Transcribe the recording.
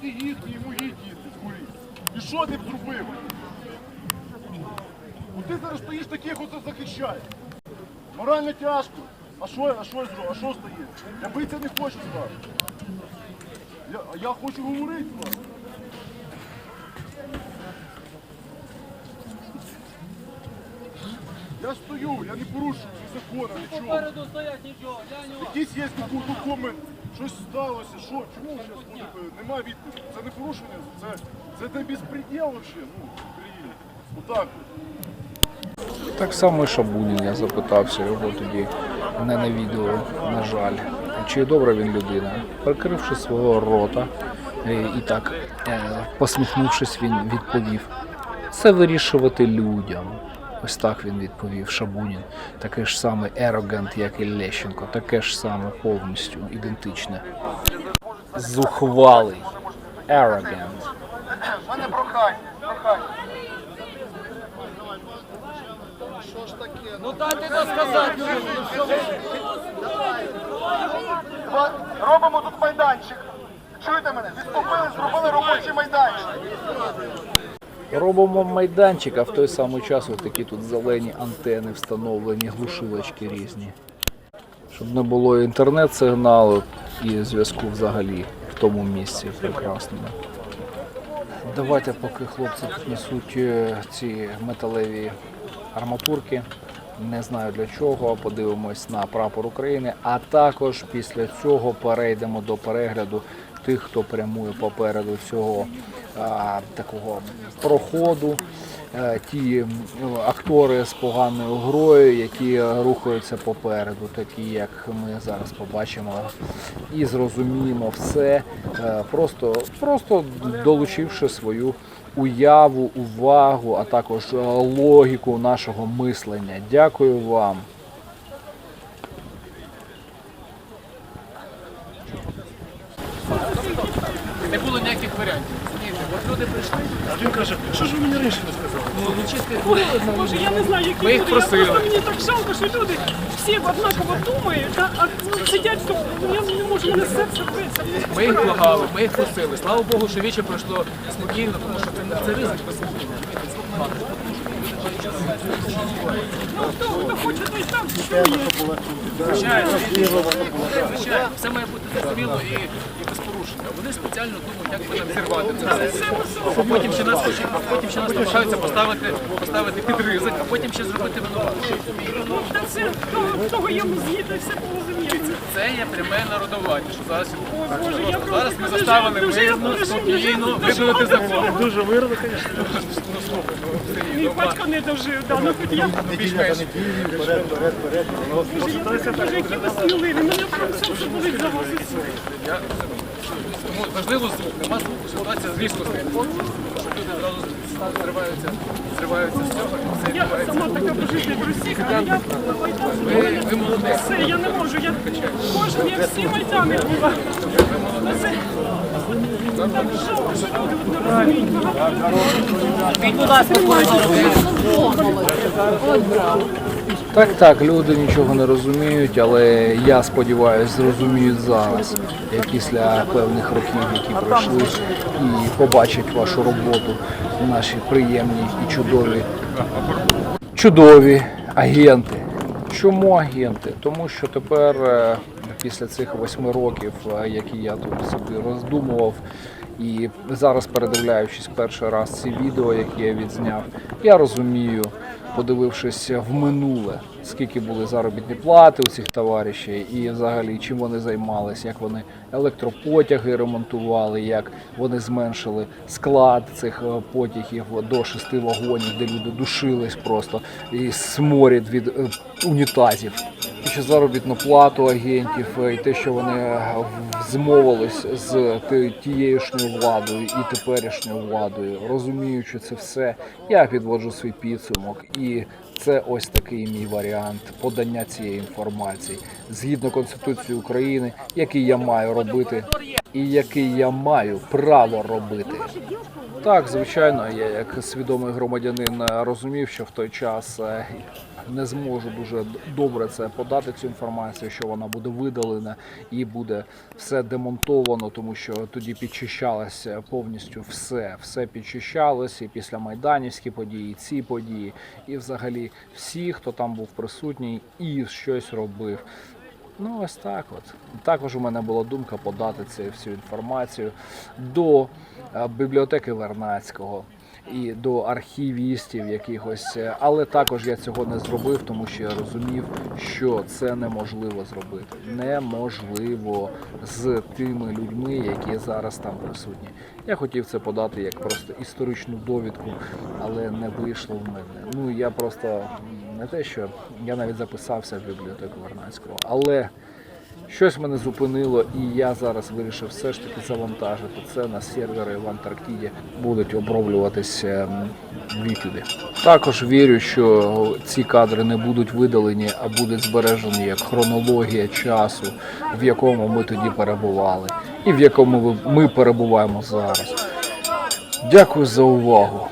ті їхні, і мої діти згорі. І що ти б зробив? Ну ти зараз стоїш таких оце захищаєш. Морально тяжко. А що, а що я зроблю? А що стає? Я битися не хочу з. Я, я хочу говорити з вами. Я стою, я не порушую ні закону, нічого. Попереду стоять нічого, глянь його. Якийсь є документ, щось сталося, що, чому зараз ходить? Нема відповіді. Це не порушення, це, це не безпреділ взагалі, ну, Україні. Отак. Так само і Шабунін, я запитався його тоді не на відео, на жаль. Чи добра він людина? Прикривши свого рота е, і так е, посміхнувшись, він відповів: це вирішувати людям. Ось так він відповів Шабунін. Таке ж саме ерогент, як і Лещенко, таке ж саме повністю ідентичне. Зухвалий. Ерогент. У мене прохання, прохання. Ну дайте нам сказати. ну, що ви? Два- Робимо тут майданчик. Чуєте мене? Відступили, зробили робочий майданчик. Робимо майданчик, а в той самий час ось такі тут зелені антени встановлені, глушилочки різні. Щоб не було інтернет-сигналу і зв'язку взагалі в тому місці прекрасному. Давайте, поки хлопці несуть е, ці металеві арматурки. Не знаю для чого, подивимось на прапор України, а також після цього перейдемо до перегляду тих, хто прямує попереду цього а, такого проходу. Е, Ті актори з поганою грою, які рухаються попереду, такі як ми зараз побачимо, і зрозуміємо все, е, просто, просто долучивши свою уяву, увагу, а також е, логіку нашого мислення. Дякую вам. Не було ніяких варіантів. розумієте? От люди прийшли, А він каже, що ж ви мені раніше не сказали? ну не чисти Боже, я не знаю, які Ми їх люди. просили. Я просто мені так жалко, що люди всі однаково думають, а, а сидять, що я не можу, мене серце биться. Ми їх благали, ми їх просили. Слава Богу, що віче пройшло спокійно, тому що це, це ризик високий. Ну хто, хто хоче, той сам чує. Звичайно, звичайно, все має бути зрозуміло і, і без порушення. Вони спеціально думають, як би нам зірвати це все. А потім ще нас хочуть, потім ще нас намагаються поставити, поставити під ризик, а потім ще зробити винуватим. Ну, та це, хто, того я згідно, все порозуміється. Це є пряме народування, що зараз О, Боже, я просто зараз ми дуже- заставили дуже- мирно, дуже- спокійно дуже- виконати закон. Дуже вирно, звісно. Ну слухай, ну Сергій, Мій ну, батько не дожив, да, ну хоч я. більш-менш. Вперед, вперед, вперед. Боже, я Боже, які ви сміливі, мене прям серце болить за вас. Я тому важливо звук, нема звуку, ситуація різко стає. Щоб люди одразу зриваються, зриваються з цього і все Я відбувається. сама така божитель в Росії, але я Ви, ви молодець. Все, я не можу, я кожен, я всі майдани була. Ну, Це так жалко, що люди от не розуміють. Так, так, люди нічого не розуміють, але я сподіваюся, зрозуміють зараз, після певних років, які пройшли, і побачать вашу роботу, наші приємні і чудові, чудові агенти. Чому агенти? Тому що тепер, е, після цих восьми років, е, які я тут собі роздумував, і зараз передивляючись перший раз ці відео, які я відзняв, я розумію, подивившись в минуле, скільки були заробітні плати у цих товаришів, і взагалі чим вони займалися, як вони електропотяги ремонтували, як вони зменшили склад цих е, потягів до шести вагонів, де люди душились просто і сморід від е, унітазів. Ще заробітну плату агентів, е, і те, що вони е, змовились з тієюшньою владою і теперішньою владою, розуміючи це все, я підводжу свій підсумок. І це ось такий мій варіант подання цієї інформації згідно Конституції України, який я маю робити, і який я маю право робити. Так, звичайно, я як свідомий громадянин е, розумів, що в той час е, не зможу дуже добре це подати цю інформацію, що вона буде видалена і буде все демонтовано, тому що тоді підчищалося повністю все. Все підчищалося і після майданівські події, і ці події, і взагалі всі, хто там був присутній і щось робив. Ну, ось так от. Також у мене була думка подати цю всю інформацію до е, бібліотеки Вернацького і до архівістів якихось, але також я цього не зробив, тому що я розумів, що це неможливо зробити. Неможливо з тими людьми, які зараз там присутні. Я хотів це подати як просто історичну довідку, але не вийшло в мене. Ну я просто не те, що я навіть записався в бібліотеку Вернацького, але щось мене зупинило, і я зараз вирішив все ж таки завантажити це на сервери в Антарктиді. Будуть оброблюватись ем. Також вірю, що ці кадри не будуть видалені, а будуть збережені як хронологія часу, в якому ми тоді перебували, і в якому ми перебуваємо зараз. Дякую за увагу.